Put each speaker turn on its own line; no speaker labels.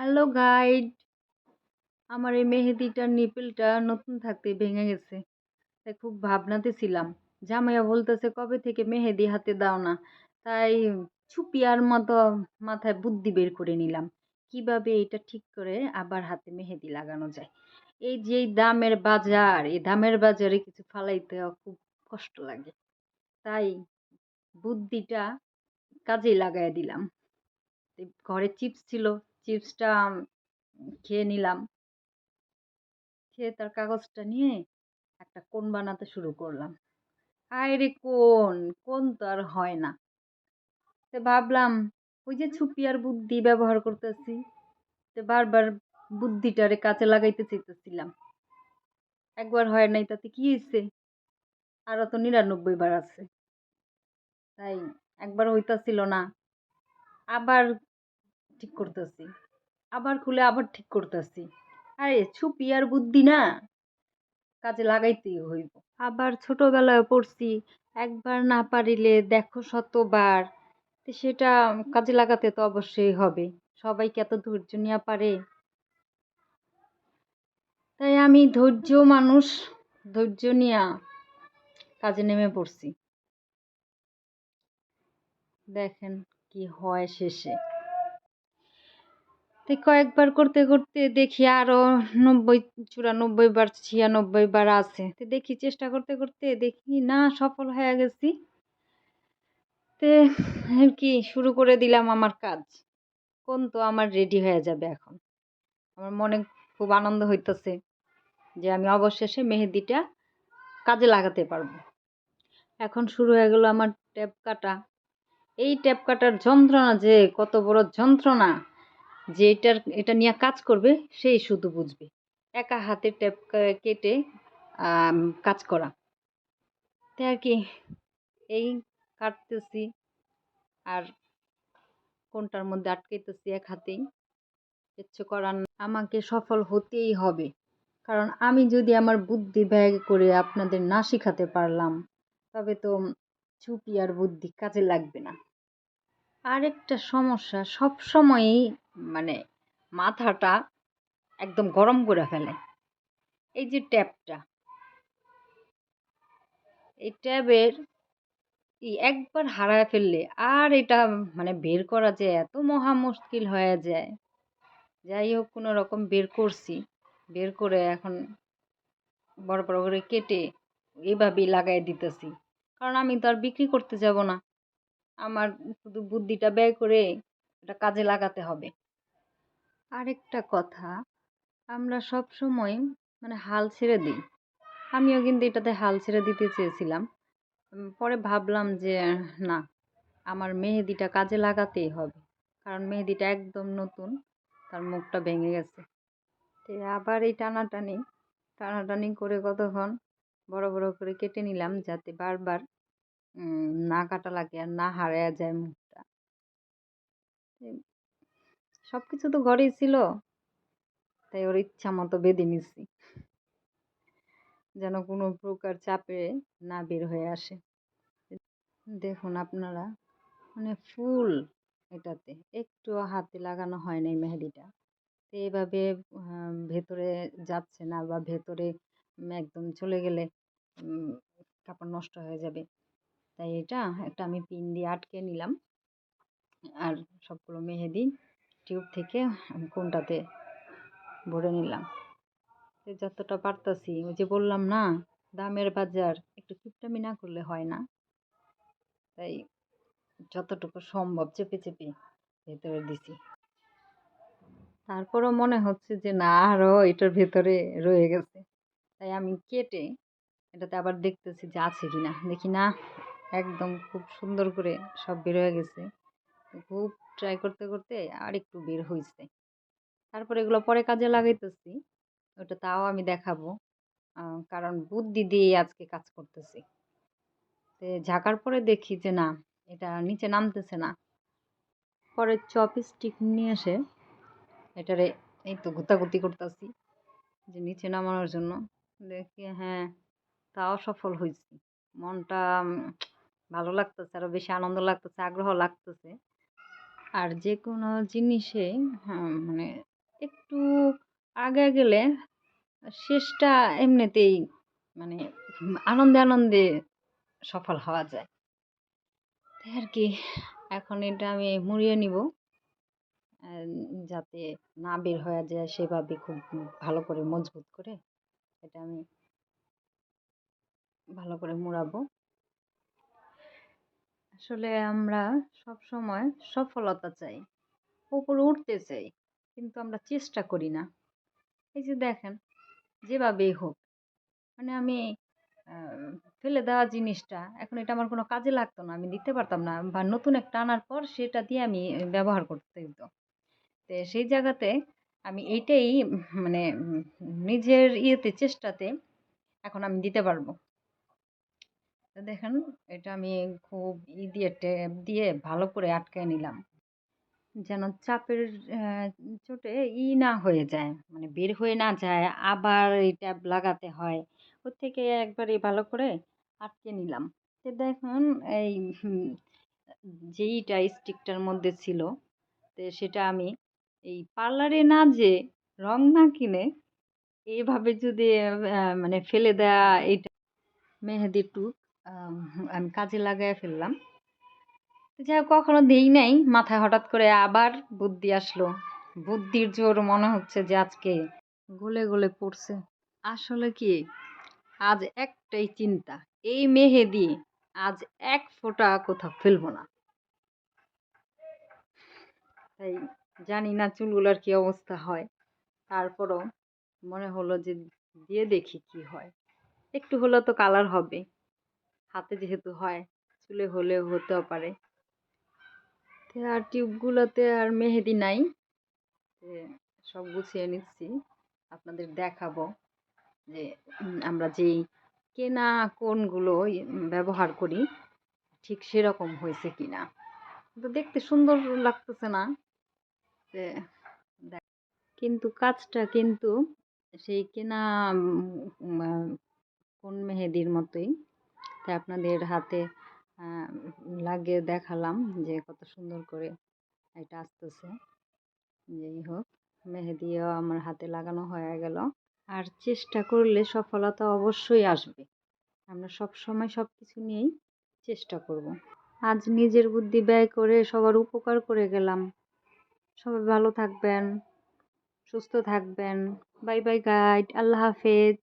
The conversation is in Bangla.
হ্যালো গাইড, আমার এই মেহেদিটার নিপেলটা নতুন থাকতেই ভেঙে গেছে। তাই খুব ভাবনাতে ছিলাম, জামাইয়া বলতেছে, কবে থেকে মেহেদি হাতে দাও না? তাই ছুপিয়ার মতো মাথায় বুদ্ধি বের করে নিলাম, কীভাবে এটা ঠিক করে আবার হাতে মেহেদি লাগানো যায়। এই যে দামের বাজার, এই দামের বাজারে কিছু ফালাইতে খুব কষ্ট লাগে। তাই বুদ্ধিটা কাজে লাগাই দিলাম। ঘরে চিপস ছিল চিপসটা খেয়ে নিলাম। খেয়ে তার কাগজটা নিয়ে একটা কোন বানাতে শুরু করলাম। আয় রে কোন কোন তো আর হয় না। তো ভাবলাম, ওই যে ছুপি আর বুদ্ধি ব্যবহার করতেছি, তো বারবার বুদ্ধিটারে কাজে লাগাইতে চাইতেছিলাম। একবার হয় নাই তাতে কি হয়েছে আরও তো নিরানব্বই বার আছে। তাই একবার হইতাছিল না। আবার ঠিক করতেছি। আবার খুলে আবার ঠিক করতেছি। আরে ছুপি আর বুদ্ধি না। কাজে লাগাইতেই হইব। আবার ছোটবেলায় পড়ছি, একবার না পারিলে দেখো শতবার। সেটা কাজে লাগাতে তো অবশ্যই হবে। সবাইকে এত ধৈর্য নেওয়া পারে। তাই আমি ধৈর্য মানুষ, ধৈর্য নিয়ে কাজে নেমে পড়ছি। দেখেন কি হয় শেষে। তো কয়েকবার করতে করতে দেখি আরও নব্বই, চুরানব্বই বার, ছিয়ানব্বই বার আছে। তো দেখি চেষ্টা করতে করতে দেখি না, সফল হয়ে গেছি। তে আর কি, শুরু করে দিলাম আমার কাজ। কোন তো আমার রেডি হয়ে যাবে এখন। আমার মনে খুব আনন্দ হইতেছে যে আমি অবশেষে মেহেদিটা কাজে লাগাতে পারব। এখন শুরু হয়ে গেল আমার ট্যাপ কাটা। এই ট্যাপ কাটার যন্ত্রণা যে, কত বড় যন্ত্রণা। যে এটার, এটা নিয়ে কাজ করবে, সেই শুধু বুঝবে। একা হাতে ট্যাপ কেটে কাজ করা। তাই আর কি, এই কাটতেছি আর কোনটার মধ্যে আটকাইতেছি এক হাতেই, কিচ্ছু করার আমাকে সফল হতেই হবে। কারণ আমি যদি আমার বুদ্ধি ব্যয় করে আপনাদের না শেখাতে পারলাম, তবে তো চুপি আর বুদ্ধি কাজে লাগবে না। আরেকটা সমস্যা সব সময়ই মানে মাথাটা একদম গরম করে ফেলে। এই যে ট্যাপটা, এই ট্যাবের একবার হারায় ফেললে আর এটা মানে বের করা যে এত মহা মুশকিল হয়ে যায়। যাই হোক, কোনো রকম বের করছি। বের করে এখন বড় বড় করে কেটে এইভাবেই লাগাই দিতেছি। কারণ আমি তো আর বিক্রি করতে যাব না। আমার শুধু বুদ্ধিটা ব্যয় করে এটা কাজে লাগাতে হবে। আরেকটা কথা, আমরা সব সময় মানে হাল ছেড়ে দিই। আমিও কিন্তু এটাতে হাল ছেড়ে দিতে চেয়েছিলাম। পরে ভাবলাম যে, না, আমার মেহেদিটা কাজে লাগাতেই হবে। কারণ মেহেদিটা একদম নতুন, তার মুখটা ভেঙে গেছে। তো আবার এই টানাটানি টানাটানি করে কতক্ষণ বড় বড় করে কেটে নিলাম যাতে বারবার না কাটা লাগে আর না হারায়া যায় মুখটা সব কিছু তো ঘরেই ছিল। তাই ওর ইচ্ছা মতো বেঁধে নিছি। যেন কোনো প্রকার চাপে না বের হয়ে আসে। দেখুন আপনারা মানে ফুল এটাতে একটু হাতে লাগানো হয় নাই মেহেদিটা। তো এইভাবে ভেতরে যাচ্ছে না বা ভেতরে একদম চলে গেলে কাপড় নষ্ট হয়ে যাবে। তাই এটা একটা আমি পিন দিয়ে আটকে নিলাম। আর সবগুলো মেহেদি টিউব থেকে আমি কোনটাতে ভরে নিলাম। যতটা পারতাছি, ওই যে বললাম না, দামের বাজার, একটু কিপটামি না করলে হয় না। তাই যতটুকু সম্ভব চেপে চেপে ভেতরে দিছি। তারপরও মনে হচ্ছে যে না আরও এটার ভেতরে রয়ে গেছে। তাই আমি কেটে এটাতে আবার দেখতেছি যে আছে কি না দেখি না, একদম খুব সুন্দর করে সব বের হয়ে গেছে। খুব ট্রাই করতে করতে আর একটু বের হয়েছে তারপরে এগুলো পরে কাজে লাগাইতেছি, ওটা তাও আমি দেখাবো। কারণ বুদ্ধি দিয়ে আজকে কাজ করতেছি। তো ঝাঁকার পরে দেখি যে না, এটা নিচে নামতেছে না। পরে চপ স্টিক নিয়ে এসে এটারে এই তো গুতাগুতি করতেছি, যে নিচে নামানোর জন্য। দেখি হ্যাঁ তাও সফল হয়েছি মনটা ভালো লাগতেছে আরও বেশি আনন্দ লাগতেছে, আগ্রহ লাগতেছে। আর যে কোনো জিনিসে হ্যাঁ মানে একটু আগে গেলে শেষটা এমনিতেই মানে আনন্দে আনন্দে সফল হওয়া যায়। তাই আর কি, এখন এটা আমি মুড়িয়ে নিব। যাতে না বের হয়ে যায় সেভাবে খুব ভালো করে, মজবুত করে, এটা আমি ভালো করে মুড়াবো। আসলে আমরা সব সময় সফলতা চাই, উপরে উঠতে চাই, কিন্তু আমরা চেষ্টা করি না। এই যে দেখেন, যেভাবেই হোক মানে আমি ফেলে দেওয়া জিনিসটা, এখন এটা আমার কোনো কাজে লাগতো না, আমি দিতে পারতাম না, বা নতুন একটা আনার পর সেটা দিয়ে আমি ব্যবহার করতে হতো তো সেই জায়গাতে আমি এইটাই মানে নিজের ইয়েতে, চেষ্টাতে এখন আমি দিতে পারব। তো দেখেন, এটা আমি খুব ই দিয়ে ট্যাপ দিয়ে ভালো করে আটকে নিলাম। যেন চাপের চোটে ই না হয়ে যায় মানে বের হয়ে না যায়, আবার এই ট্যাপ লাগাতে হয়। ওর থেকে একবারে ভালো করে আটকে নিলাম। তো দেখুন, এই যেইটা স্টিকটার মধ্যে ছিল, তো সেটা আমি এই পার্লারে না যে রং না কিনে এইভাবে যদি মানে ফেলে দেয়া, এইটা মেহেদি টুক আম, কাজে লাগায় ফেললাম। যাই হোক কখনো দেই নাই। মাথায় হঠাৎ করে আবার বুদ্ধি আসলো। বুদ্ধির জোর মনে হচ্ছে যে আজকে গলে গলে পড়ছে। আসলে কি? আজ একটাই চিন্তা এই মেহেদি আজ এক ফোঁটা কোথাও ফেলব না। তাই জানি না চুলগুলোর কি অবস্থা হয়। তারপরও মনে হলো যে দিয়ে দেখি কি হয়। একটু হলেও তো কালার হবে। হাতে যেহেতু হয়, চুলে হলেও হতেও পারে। আর টিউবগুলোতে আর মেহেদি নাই। সব গুছিয়ে নিচ্ছি, আপনাদের দেখাবো যে আমরা যেই কেনা কোনগুলো ব্যবহার করি, ঠিক সেরকম হয়েছে কিনা। তো দেখতে সুন্দর লাগতেছে না। কিন্তু কাজটা কিন্তু সেই কেনা কোন মেহেদির মতোই। তাই আপনাদের হাতে লাগিয়ে দেখালাম যে কত সুন্দর করে এটা আসতেছে। যাই হোক, মেহেদিও আমার হাতে লাগানো হয়ে গেল। আর চেষ্টা করলে সফলতা অবশ্যই আসবে। আমরা সব সময় সব কিছু নিয়েই চেষ্টা করব। আজ নিজের বুদ্ধি ব্যয় করে সবার উপকার করে গেলাম। সবাই ভালো থাকবেন, সুস্থ থাকবেন। বাই বাই গাইড আল্লাহ হাফেজ।